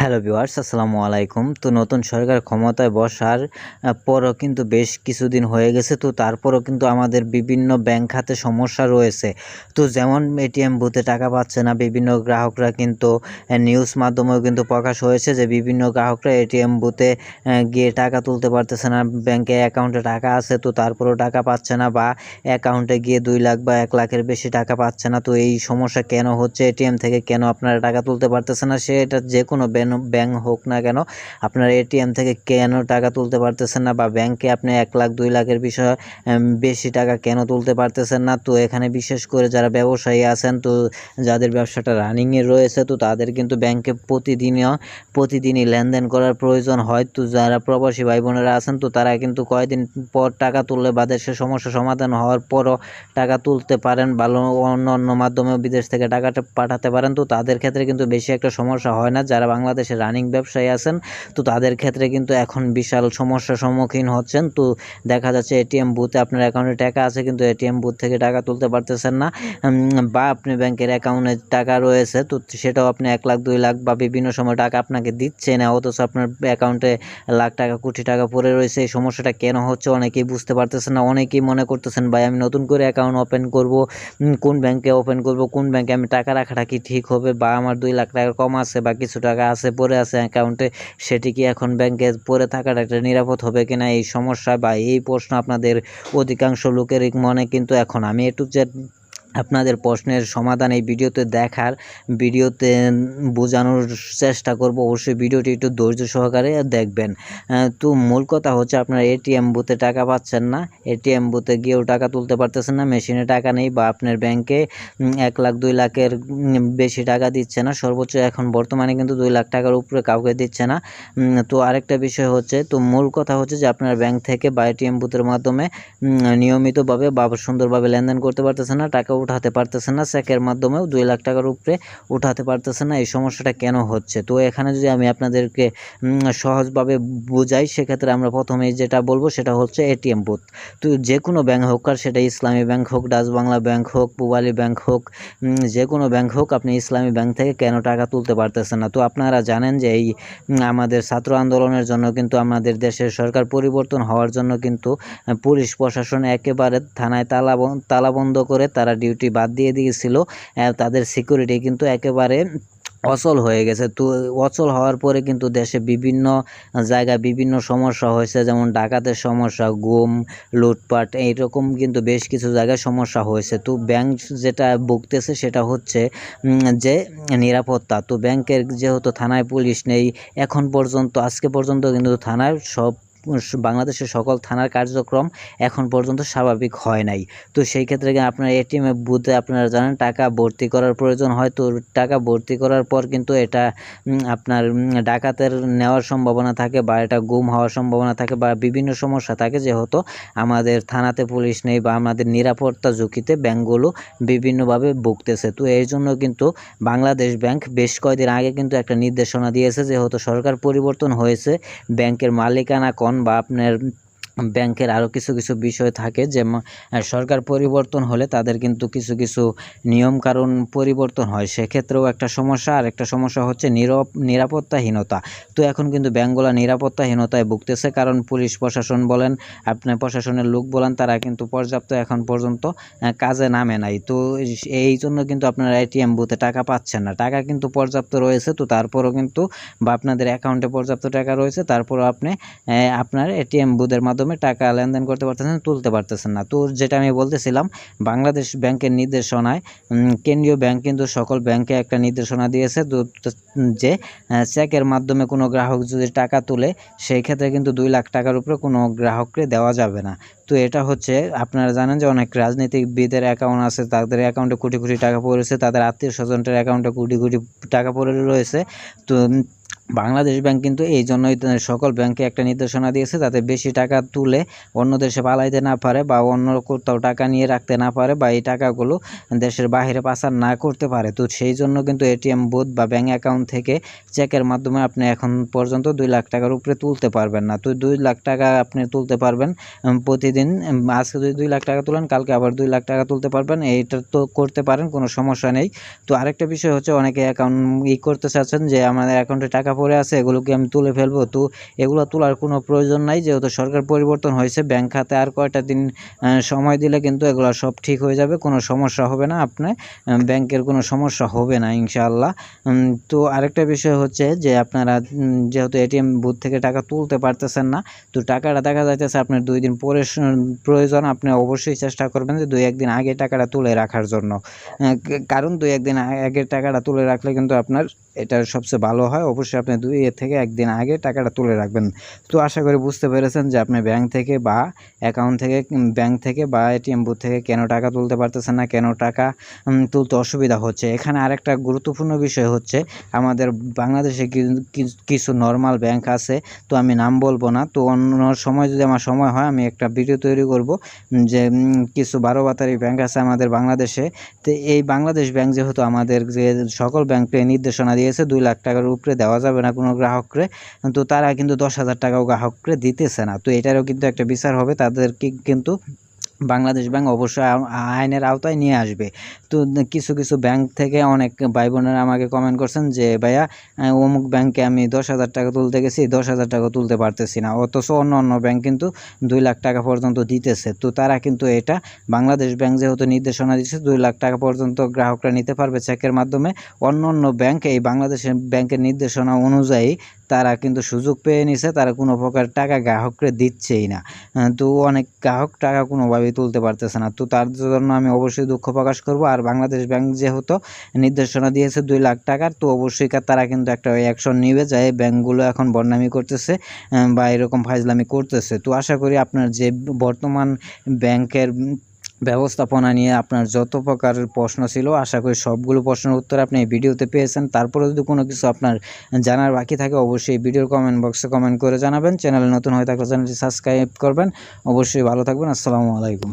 Hello viewers, আসসালামু আলাইকুম। তো নতুন সরকার ক্ষমতায় বসার পরও কিন্তু বেশ কিছুদিন হয়ে গেছে। তো তারপরও কিন্তু আমাদের বিভিন্ন ব্যাংক খাতে সমস্যা রয়েছে। তো যেমন এটিএম বুথে টাকা পাচ্ছে না, বিভিন্ন গ্রাহকরা কিন্তু নিউজ মাধ্যমেও কিন্তু প্রকাশ হয়েছে যে বিভিন্ন গ্রাহকরা এটিএম বুথে গিয়ে টাকা তুলতে পারতেছে না। ব্যাংকে অ্যাকাউন্টে টাকা আছে, তো তারপরেও টাকা পাচ্ছে না বা অ্যাকাউন্টে গিয়ে দুই লাখ বা এক লাখের বেশি টাকা পাচ্ছে না। তো এই সমস্যা কেন হচ্ছে? এটিএম থেকে কেন আপনারা টাকা তুলতে পারতেছে না? সেটা যে কোনো ব্যাংক হোক না কেন, আপনার এটিএম থেকে কেন টাকা তুলতে পারতেছেন না বা ব্যাংকে আপনি এক লাখ, দুই লাখের বিষয়ে বেশি টাকা কেন তুলতে পারতেছেন না? তো এখানে বিশেষ করে যারা ব্যবসায়ী আছেন, তো যাদের ব্যবসাটা রানিংয়ে রয়েছে, তো তাদের কিন্তু ব্যাংকে প্রতিদিনও প্রতিদিনই লেনদেন করার প্রয়োজন হয়। তো যারা প্রবাসী ভাই বোনেরা আছেন, তো তারা কিন্তু কয়েকদিন পর টাকা তুললে বা দেশের সমস্যা সমাধান হওয়ার পরও টাকা তুলতে পারেন বা অন্য অন্য মাধ্যমে বিদেশ থেকে টাকাটা পাঠাতে পারেন। তো তাদের ক্ষেত্রে কিন্তু বেশি একটা সমস্যা হয় না। যারা বাংলাদেশে রানিং ব্যবসায়ী আছেন, তো তাদের ক্ষেত্রে কিন্তু এখন বিশাল সমস্যার সম্মুখীন হচ্ছেন। তো দেখা যাচ্ছে এটিএম বুথে আপনার অ্যাকাউন্টে টাকা আছে, কিন্তু এটিএম বুথ থেকে টাকা তুলতে পারতেছেন না। বা আপনি ব্যাংকের অ্যাকাউন্টে টাকা রয়েছে, তো সেটাও আপনি এক লাখ, দুই লাখ বা বিভিন্ন সময় টাকা আপনাকে দিচ্ছে না অথচ আপনার অ্যাকাউন্টে লাখ টাকা, কোটি টাকা পড়ে রয়েছে। এই সমস্যাটা কেন হচ্ছে অনেকেই বুঝতে পারতেছেন না, অনেকেই মনে করতেছেন, ভাই, আমি নতুন করে অ্যাকাউন্ট ওপেন করব কোন ব্যাংকে ওপেন করব, কোন ব্যাংকে আমি টাকা রাখাটা কি ঠিক হবে, বা আমার দুই লাখ টাকা কম আছে, বা কিছু টাকা আছে? পড়ে আছে অ্যাকাউন্টে সেটি কি এখন ব্যাংকে পড়ে থাকাটা একটা নিরাপদ হবে কিনা এই সমস্যা বা এই প্রশ্ন আপনাদের অধিকাংশ লোকের মনে, কিন্তু এখন আমি একটু যে আপনাদের প্রশ্নের সমাধান এই ভিডিওতে দেখার, ভিডিওতে বোঝানোর চেষ্টা করব। অবশ্যই ভিডিওটি একটু ধৈর্য সহকারে দেখবেন। তো মূল কথা হচ্ছে আপনার এটিএম বুথে টাকা পাচ্ছেন না। এটিএম বুথে গিয়েও টাকা তুলতে পারতেছেন না, মেশিনে টাকা নেই বা আপনার ব্যাংকে এক লাখ, দুই লাখের বেশি টাকা দিচ্ছে না। সর্বোচ্চ এখন বর্তমানে কিন্তু দুই লাখ টাকার উপরে কাউকে দিচ্ছে না। তো আরেকটা বিষয় হচ্ছে, তো মূল কথা হচ্ছে যে আপনার ব্যাংক থেকে বা এটিএম বুথের মাধ্যমে নিয়মিতভাবে বা সুন্দরভাবে লেনদেন করতে পারতেছে না, টাকা উঠাতে পারতেছে না চেকের মাধ্যমেও দুই লাখ টাকার উপরে উঠাতে পারতেছে না। এই সমস্যাটা কেন হচ্ছে? তো এখানে যদি আমি আপনাদেরকে সহজভাবে বোঝাই, সেক্ষেত্রে আমরা প্রথমেই যেটা বলব সেটা হচ্ছে এটিএম বুথ। তো যে কোনো ব্যাঙ্ক হোক, আর সেটা ইসলামী ব্যাংক হোক, ডাচ বাংলা ব্যাংক হোক, পুবালি ব্যাংক হোক যে কোনো ব্যাঙ্ক হোক, আপনি ইসলামী ব্যাংক থেকে কেন টাকা তুলতে পারতেছেন না? তো আপনারা জানেন যে এই আমাদের ছাত্র আন্দোলনের জন্য কিন্তু আমাদের দেশের সরকার পরিবর্তন হওয়ার জন্য কিন্তু পুলিশ প্রশাসন একেবারে থানায় তালা বন- তালা বন্ধ করে তারা ডিউটি বাদ দিয়ে দিয়েছিল তাদের সিকিউরিটি কিন্তু একেবারে অচল হয়ে গেছে। তো অচল হওয়ার পরে কিন্তু দেশে বিভিন্ন জায়গায় বিভিন্ন সমস্যা হয়েছে, যেমন ডাকাতের সমস্যা, গুম, লুটপাট, এইরকম কিন্তু বেশ কিছু জায়গায় সমস্যা হয়েছে। তো ব্যাংক যেটা ভুগতেছে সেটা হচ্ছে যে নিরাপত্তা। তো ব্যাংকের যেহেতু থানায় পুলিশ নেই, এখন পর্যন্ত, আজকে পর্যন্ত কিন্তু থানার সব বাংলাদেশের সকল থানার কার্যক্রম এখন পর্যন্ত স্বাভাবিক হয় নাই। তো সেই ক্ষেত্রে আপনার এটিএম বুথে আপনারা জানেন টাকা ভর্তি করার প্রয়োজন হয়। তো টাকা ভর্তি করার পর কিন্তু এটা আপনার ডাকাতের নেওয়ার সম্ভাবনা থাকে বা এটা গুম হওয়ার সম্ভাবনা থাকে বা বিভিন্ন সমস্যা থাকে। যেহেতু আমাদের থানাতে পুলিশ নেই বা আমাদের নিরাপত্তা ঝুঁকিতে ব্যাংকগুলো বিভিন্নভাবে ভুগতেছে। তো এই জন্য কিন্তু বাংলাদেশ ব্যাংক বেশ কয়েকদিন আগে কিন্তু একটা নির্দেশনা দিয়েছে। যেহেতু সরকার পরিবর্তন হয়েছে, ব্যাংকের মালিকানা কন বা আপনার ব্যাংকের আরও কিছু কিছু বিষয় থাকে যে সরকার পরিবর্তন হলে তাদের কিন্তু কিছু কিছু নিয়ম কারণ পরিবর্তন হয়। সেক্ষেত্রেও একটা সমস্যা, আর একটা সমস্যা হচ্ছে নীরব, নিরাপত্তাহীনতা। তো এখন কিন্তু ব্যাংকগুলো নিরাপত্তাহীনতায় ভুগতেছে, কারণ পুলিশ প্রশাসন বলেন, আপনার প্রশাসনের লোক বলেন, তারা কিন্তু পর্যাপ্ত এখন পর্যন্ত কাজে নামে নাই। তো এই জন্য কিন্তু আপনারা এটিএম বুথে টাকা পাচ্ছেন না। টাকা কিন্তু পর্যাপ্ত রয়েছে, তো তারপরও কিন্তু বা আপনাদের অ্যাকাউন্টে পর্যাপ্ত টাকা রয়েছে, তারপরও আপনি আপনার এটিএম বুথের মাধ্যমে টাকা লেনদেন করতে পারতেছেন, তুলতে পারতেছেন না। তো যেটা আমি বলতেছিলাম, বাংলাদেশ ব্যাংকের নির্দেশনায় কেন্দ্রীয় ব্যাংক কিন্তু সকল ব্যাংকে একটা নির্দেশনা দিয়েছে যে চেকের মাধ্যমে কোনো গ্রাহক যদি টাকা তুলে, সেই ক্ষেত্রে কিন্তু দুই লাখ টাকার উপরে কোনো গ্রাহককে দেওয়া যাবে না। তো এটা হচ্ছে, আপনারা জানেন যে অনেক রাজনীতিবিদের অ্যাকাউন্ট আছে, তাদের অ্যাকাউন্টে কোটি কোটি টাকা পড়েছে, তাদের আত্মীয় স্বজনদের অ্যাকাউন্টে কোটি কোটি টাকা পড়ে রয়েছে। তো বাংলাদেশ ব্যাংক কিন্তু এই জন্যই সকল ব্যাংকে একটা নির্দেশনা দিয়েছে যাতে বেশি টাকা তুলে অন্য দেশে পালাইতে না পারে বা অন্য কোথাও টাকা নিয়ে রাখতে না পারে বা এই টাকাগুলো দেশের বাইরে পাচার না করতে পারে। তো সেই জন্য কিন্তু এটিএম বুথ বা ব্যাঙ্ক অ্যাকাউন্ট থেকে চেকের মাধ্যমে আপনি এখন পর্যন্ত দুই লাখ টাকার উপরে তুলতে পারবেন না। তো দুই লাখ টাকা আপনি তুলতে পারবেন প্রতিদিন আজকে যদি দুই লাখ টাকা তুলেন, কালকে আবার দুই লাখ টাকা তুলতে পারবেন, এইটা তো করতে পারেন, কোনো সমস্যা নেই। তো আরেকটা বিষয় হচ্ছে, অনেকে অ্যাকাউন্ট ই করতে চাচ্ছেন যে, আমাদের অ্যাকাউন্টে টাকা পড়ে আছে, এগুলোকে আমি তুলে ফেলব। তো এগুলো তোলার কোনো প্রয়োজন নাই, যেহেতু সরকার পরিবর্তন হয়েছে, ব্যাংক খাতে আর কয়টা দিন সময় দিলে কিন্তু এগুলো সব ঠিক হয়ে যাবে, কোনো সমস্যা হবে না আপনার ব্যাংকের কোনো সমস্যা হবে না ইনশাআল্লাহ। তো আরেকটা বিষয় হচ্ছে যে আপনারা যেহেতু এটিএম বুথ থেকে টাকা তুলতে পারতেছেন না, তো টাকাটা দেখা যাইতেছে আপনার দুই দিন পরে প্রয়োজন, আপনি অবশ্যই চেষ্টা করবেন যে দুই একদিন আগে টাকাটা তুলে রাখার জন্য। কারণ দুই একদিন আ- আগে টাকাটা তুলে রাখলে কিন্তু আপনার এটা সবচেয়ে ভালো হয়, অবশ্যই আপনি দুই এর থেকে একদিন আগে টাকাটা তুলে রাখবেন। তো আশা করি বুঝতে পেরেছেন যে আপনি ব্যাংক থেকে বা অ্যাকাউন্ট থেকে ব্যাংক থেকে বা এটিএম বুথ থেকে কেন টাকা তুলতে পারতেছেন না, কেন টাকা তুলতে অসুবিধা হচ্ছে? এখানে আরেকটা গুরুত্বপূর্ণ বিষয় হচ্ছে, আমাদের বাংলাদেশে কিছু নর্মাল ব্যাংক আছে, তো আমি নাম বলব না। তো অন্য সময় যদি আমার সময় হয়, আমি একটা ভিডিও তৈরি করব যে কিছু বারো বাতারি ব্যাংক আছে আমাদের বাংলাদেশে। তো এই বাংলাদেশ ব্যাংক যেহেতু আমাদের যে সকল ব্যাংকে নির্দেশনা দিয়েছে, দুই লাখ টাকার উপরে দেওয়া যাবে না কোনো গ্রাহকরে। তো তারা কিন্তু দশ হাজার টাকাও গ্রাহককে দিতেছে না। তো এটারও কিন্তু একটা বিচার হবে। তাদেরকে কিন্তু বাংলাদেশ ব্যাংক অবশ্যই আইনের আওতায় নিয়ে আসবে। তো কিছু কিছু ব্যাংক থেকে অনেক ভাই বোনেরা আমাকে কমেন্ট করছেন যে, ভাইয়া অমুক ব্যাংকে আমি দশ হাজার টাকা তুলতে গেছি, দশ হাজার টাকা তুলতে পারতেছি না। অথচ অন্য অন্য ব্যাংক কিন্তু দুই লাখ টাকা পর্যন্ত দিতেছে। তো তারা কিন্তু এটা বাংলাদেশ ব্যাংক যেহেতু নির্দেশনা দিচ্ছে, দুই লাখ টাকা পর্যন্ত গ্রাহকরা নিতে পারবে চেকের মাধ্যমে। অন্য অন্য ব্যাংক এই বাংলাদেশের ব্যাংকের নির্দেশনা অনুযায়ী তারা কিন্তু সুযোগ পেয়ে নিছে, তারা কোনো প্রকার টাকা গ্রাহককে দিচ্ছেই না। তো অনেক গ্রাহক টাকা কোনোভাবেই তুলতে পারতেছে না। তো তার জন্য আমি অবশ্যই দুঃখ প্রকাশ করব। আর বাংলাদেশ ব্যাংক যেহেতু নির্দেশনা দিয়েছে দুই লাখ টাকার, তো অবশ্যই তারা কিন্তু একটা অ্যাকশন নিবে যে এই ব্যাংকগুলো এখন বদনামি করতেছে বা এরকম ফাইজলামি করতেছে। তো আশা করি আপনার যে বর্তমান ব্যাংকের ব্যবস্থাপনা নিয়ে আপনার যত প্রকার প্রশ্ন ছিল, আশা করি সবগুলো প্রশ্নের উত্তর আপনি এই ভিডিওতে পেয়েছেন। তারপরে যদি কোনো কিছু আপনার জানার বাকি থাকে, অবশ্যই ভিডিওর কমেন্ট বক্সে কমেন্ট করে জানাবেন। চ্যানেলে নতুন হয়ে থাকলে চ্যানেলটি সাবস্ক্রাইব করবেন। অবশ্যই ভালো থাকবেন। আসসালামু আলাইকুম।